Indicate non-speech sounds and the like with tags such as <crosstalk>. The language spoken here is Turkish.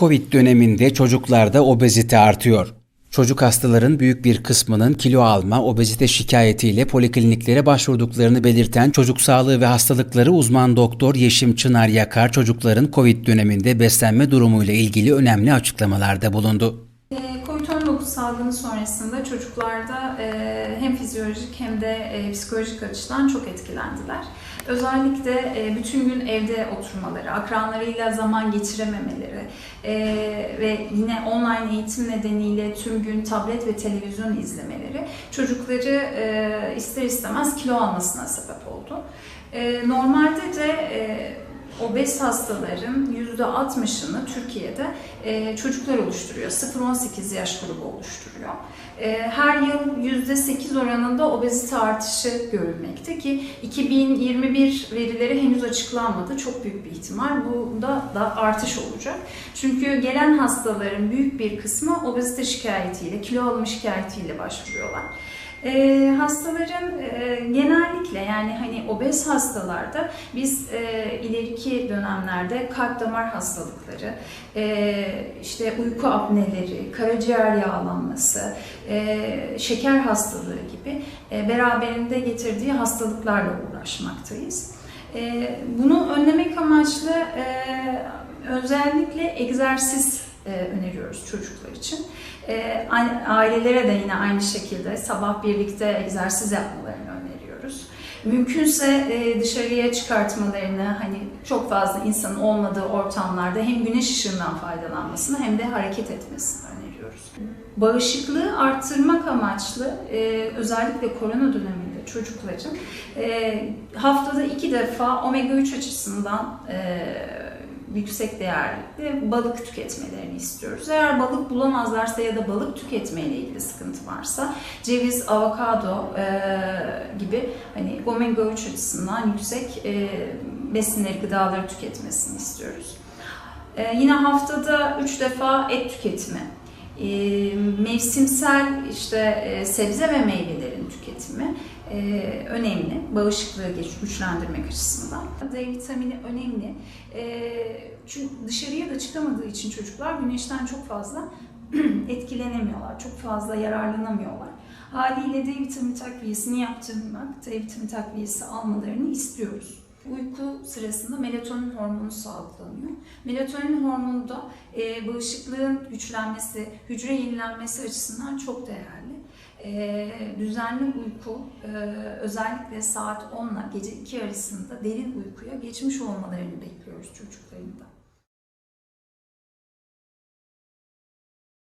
Covid döneminde çocuklarda obezite artıyor. Çocuk hastaların büyük bir kısmının kilo alma, obezite şikayetiyle polikliniklere başvurduklarını belirten çocuk sağlığı ve hastalıkları uzman doktor Yeşim Çınar Yakar çocukların Covid döneminde beslenme durumuyla ilgili önemli açıklamalarda bulundu. Covid-19 salgını sonrasında çocuklarda e, hem fizyolojik hem de e, psikolojik açıdan çok etkilendiler. Özellikle e, bütün gün evde oturmaları, akranlarıyla zaman geçirememeleri e, ve yine online eğitim nedeniyle tüm gün tablet ve televizyon izlemeleri çocukları ister istemez kilo almasına sebep oldu. Normalde de obez hastaların %60'ını Türkiye'de e, çocuklar oluşturuyor. 0-18 yaş grubu oluşturuyor. E, her yıl %8 oranında obezite artışı görülmekte ki 2021 verileri henüz açıklanmadı. Çok büyük bir ihtimal bunda da artış olacak. Çünkü gelen hastaların büyük bir kısmı obezite şikayetiyle, kilo alımı şikayetiyle başvuruyorlar. E, hastaların e, genellikle yani hani obez hastalarda biz e, ileriki dönemlerde kalp damar hastalıkları, e, işte uyku apneleri, karaciğer yağlanması, e, şeker hastalığı gibi e, beraberinde getirdiği hastalıklarla uğraşmaktayız. E, bunu önlemek amaçlı e, özellikle egzersiz e, öneriyoruz çocuklar için. E, ailelere de yine aynı şekilde sabah birlikte egzersiz yapmalarını. Mümkünse e, dışarıya çıkartmalarını hani çok fazla insanın olmadığı ortamlarda hem güneş ışığından faydalanmasını hem de hareket etmesini öneriyoruz. Bağışıklığı arttırmak amaçlı e, özellikle korona döneminde çocukların e, haftada iki defa omega 3 açısından e, yüksek değerli balık tüketmelerini istiyoruz. Eğer balık bulamazlarsa ya da balık tüketmeyle ilgili sıkıntı varsa ceviz, avokado e, gibi hani omega 3 açısından yüksek e, besinleri, gıdaları tüketmesini istiyoruz. E, yine haftada 3 defa et tüketimi, e, mevsimsel işte e, sebze ve meyvelerin tüketimi e, önemli. Bağışıklığı güç- güçlendirmek açısından. D vitamini önemli. E, çünkü dışarıya da çıkamadığı için çocuklar güneşten çok fazla <clears throat> etkilenemiyorlar. Çok fazla yararlanamıyorlar. Haliyle D vitamini takviyesini yaptırmak, D vitamini takviyesi almalarını istiyoruz. Uyku sırasında melatonin hormonu salgılanıyor. Melatonin hormonu da e, bağışıklığın güçlenmesi, hücre yenilenmesi açısından çok değerli. E, düzenli uyku, e, özellikle saat 10 ile gece 2 arasında derin uykuya geçmiş olmalarını bekliyoruz çocukların da.